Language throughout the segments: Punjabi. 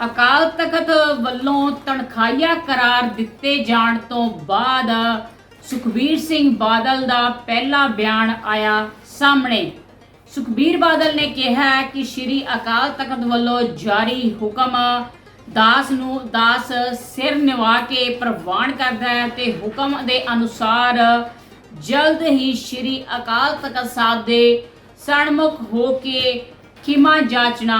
ਅਕਾਲ ਤਖਤ ਵੱਲੋਂ ਤਨਖਾਹੀਆ ਕਰਾਰ ਦਿੱਤੇ ਜਾਣ ਤੋਂ ਬਾਅਦ ਸੁਖਬੀਰ ਸਿੰਘ ਬਾਦਲ ਦਾ ਪਹਿਲਾ ਬਿਆਨ ਆਇਆ ਸਾਹਮਣੇ। ਸੁਖਬੀਰ ਬਾਦਲ ਨੇ ਕਿਹਾ ਕਿ ਸ੍ਰੀ ਅਕਾਲ ਤਖਤ ਵੱਲੋਂ ਜਾਰੀ ਹੁਕਮ ਦਾਸ ਨੂੰ ਦਾਸ ਸਿਰ ਨਿਵਾ ਕੇ ਪ੍ਰਵਾਨ ਕਰਦਾ ਹੈ ਤੇ ਹੁਕਮ ਦੇ ਅਨੁਸਾਰ ਜਲਦ ਹੀ ਸ੍ਰੀ ਅਕਾਲ ਤਖਤ ਸਾਹਿਬ ਦੇ ਸਨਮੁਖ ਹੋ ਕੇ ਖਿਮਾ ਜਾਚਨਾ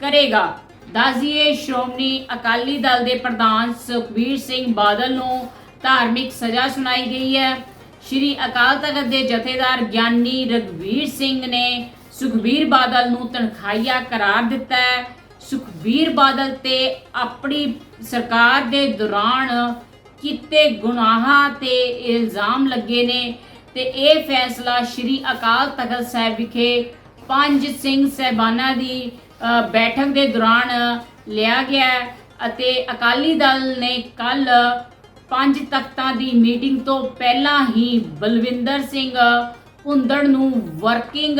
ਕਰੇਗਾ। ਦਾਸੀਏ ਸ਼੍ਰੋਮਣੀ ਅਕਾਲੀ ਦਲ ਦੇ ਪ੍ਰਧਾਨ ਸੁਖਬੀਰ ਸਿੰਘ ਬਾਦਲ ਨੂੰ ਧਾਰਮਿਕ ਸਜ਼ਾ ਸੁਣਾਈ ਗਈ ਹੈ। ਸ਼੍ਰੀ ਅਕਾਲ ਤਖਤ ਦੇ ਜਥੇਦਾਰ ਗਿਆਨੀ ਰਗਵੀਰ ਸਿੰਘ ਨੇ ਸੁਖਬੀਰ ਬਾਦਲ ਨੂੰ ਤਨਖਾਹੀਆ ਕਰਾਰ ਦਿੱਤਾ ਹੈ। ਸੁਖਬੀਰ ਬਾਦਲ ਤੇ ਆਪਣੀ ਸਰਕਾਰ ਦੇ ਦੌਰਾਨ ਕੀਤੇ ਗੁਨਾਹਾਂ ਤੇ ਇਲਜ਼ਾਮ ਲੱਗੇ ਨੇ ਤੇ ਇਹ ਫੈਸਲਾ ਸ਼੍ਰੀ ਅਕਾਲ ਤਖਤ ਸਾਹਿਬ ਵਿਖੇ ਪੰਜ ਸਿੰਘ ਸਹਿਬਾਨਾਂ ਦੀ ਬੈਠਕ ਦੇ ਦੌਰਾਨ ਲਿਆ ਗਿਆ ਅਤੇ ਅਕਾਲੀ ਦਲ ਨੇ ਕੱਲ ਪੰਜ ਤਖਤਾਂ ਦੀ ਮੀਟਿੰਗ ਤੋਂ ਪਹਿਲਾਂ ਹੀ ਬਲਵਿੰਦਰ ਸਿੰਘ ਭੁੰਦੜ ਨੂੰ ਵਰਕਿੰਗ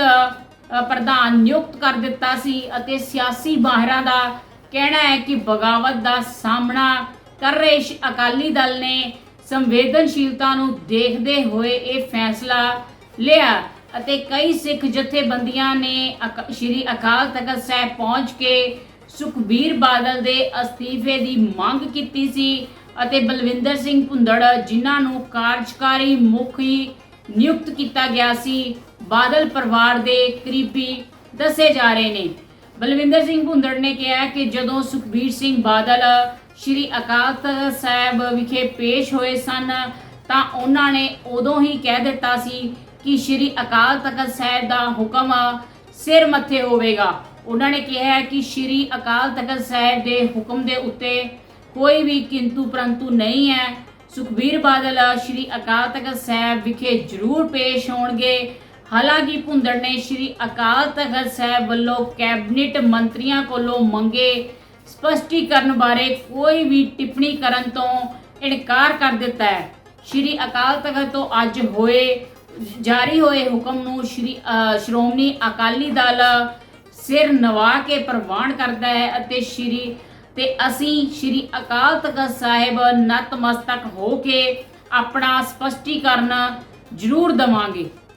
ਪ੍ਰਧਾਨ ਨਿਯੁਕਤ ਕਰ ਦਿੱਤਾ ਸੀ ਅਤੇ ਸਿਆਸੀ ਬਾਹਰਾਂ ਦਾ ਕਹਿਣਾ ਹੈ ਕਿ ਬਗਾਵਤ ਦਾ ਸਾਹਮਣਾ ਕਰ ਰਹੇ ਅਕਾਲੀ ਦਲ ਨੇ ਸੰਵੇਦਨਸ਼ੀਲਤਾ ਨੂੰ ਦੇਖਦੇ ਹੋਏ ਇਹ ਫੈਸਲਾ ਲਿਆ। ਅਤੇ ਕਈ ਸਿੱਖ ਜਥੇਬੰਦੀਆਂ ਨੇ ਅਕ- ਸ਼੍ਰੀ ਅਕਾਲ ਤਖਤ ਸਾਹਿਬ ਪਹੁੰਚ ਕੇ ਸੁਖਬੀਰ ਬਾਦਲ ਦੇ ਅਸਤੀਫੇ ਦੀ ਮੰਗ ਕੀਤੀ ਸੀ ਅਤੇ ਬਲਵਿੰਦਰ ਸਿੰਘ ਭੁੰਦੜ, ਜਿਨ੍ਹਾਂ ਨੂੰ ਕਾਰਜਕਾਰੀ ਮੁਖੀ ਨਿਯੁਕਤ ਕੀਤਾ ਗਿਆ ਸੀ, ਬਾਦਲ ਪਰਿਵਾਰ ਦੇ ਕਰੀਬੀ ਦੱਸੇ ਜਾ ਰਹੇ ਨੇ। ਬਲਵਿੰਦਰ ਸਿੰਘ ਭੁੰਦੜ ਨੇ ਕਿਹਾ ਕਿ ਜਦੋਂ ਸੁਖਬੀਰ ਸਿੰਘ ਬਾਦਲ ਸ਼੍ਰੀ ਅਕਾਲ ਤਖਤ ਸਾਹਿਬ ਵਿਖੇ ਪੇਸ਼ ਹੋਏ ਸਨ, ਤਾਂ ਉਹਨਾਂ ਨੇ ਉਦੋਂ ਹੀ ਕਹਿ ਦਿੱਤਾ ਸੀ ਕਿ ਸ਼੍ਰੀ ਅਕਾਲ ਤਖਤ ਸਾਹਿਬ ਦਾ ਹੁਕਮ ਸਿਰ ਮੱਥੇ ਹੋਵੇਗਾ। ਉਹਨਾਂ ਨੇ ਕਿਹਾ ਹੈ ਕਿ ਸ਼੍ਰੀ ਅਕਾਲ ਤਖਤ ਸਾਹਿਬ ਦੇ ਹੁਕਮ ਦੇ ਉੱਤੇ ਕੋਈ ਵੀ ਕਿੰਤੂ ਪਰੰਤੂ ਨਹੀਂ ਹੈ। ਸੁਖਬੀਰ ਬਾਦਲ ਸ਼੍ਰੀ ਅਕਾਲ ਤਖਤ ਸਾਹਿਬ ਵਿਖੇ ਜ਼ਰੂਰ ਪੇਸ਼ ਹੋਣਗੇ। ਹਾਲਾਂਕਿ ਭੁੰਦੜ ਨੇ ਸ਼੍ਰੀ ਅਕਾਲ ਤਖਤ ਸਾਹਿਬ ਵੱਲੋਂ ਕੈਬਨਿਟ ਮੰਤਰੀਆਂ ਕੋਲੋਂ ਮੰਗੇ ਸਪਸ਼ਟੀਕਰਨ ਬਾਰੇ ਕੋਈ ਵੀ ਟਿੱਪਣੀ ਕਰਨ ਤੋਂ ਇਨਕਾਰ ਕਰ ਦਿੱਤਾ ਹੈ। ਸ਼੍ਰੀ ਅਕਾਲ ਤਖਤ ਤੋਂ ਅੱਜ ਹੋਏ ਜਾਰੀ ਹੋਏ ਹੁਕਮ ਨੂੰ ਸ਼੍ਰੀ ਸ਼੍ਰੋਮਣੀ ਅਕਾਲੀ ਦਲ ਸਿਰ ਨਵਾ ਕੇ ਪ੍ਰਵਾਨ ਕਰਦਾ ਹੈ ਅਤੇ ਸ਼੍ਰੀ, ਤੇ ਅਸੀਂ ਸ਼੍ਰੀ ਅਕਾਲ ਤਖਤ ਸਾਹਿਬ ਨਤਮਸਤਕ ਹੋ ਕੇ ਆਪਣਾ ਸਪਸ਼ਟੀਕਰਨ ਜ਼ਰੂਰ ਦਵਾਂਗੇ।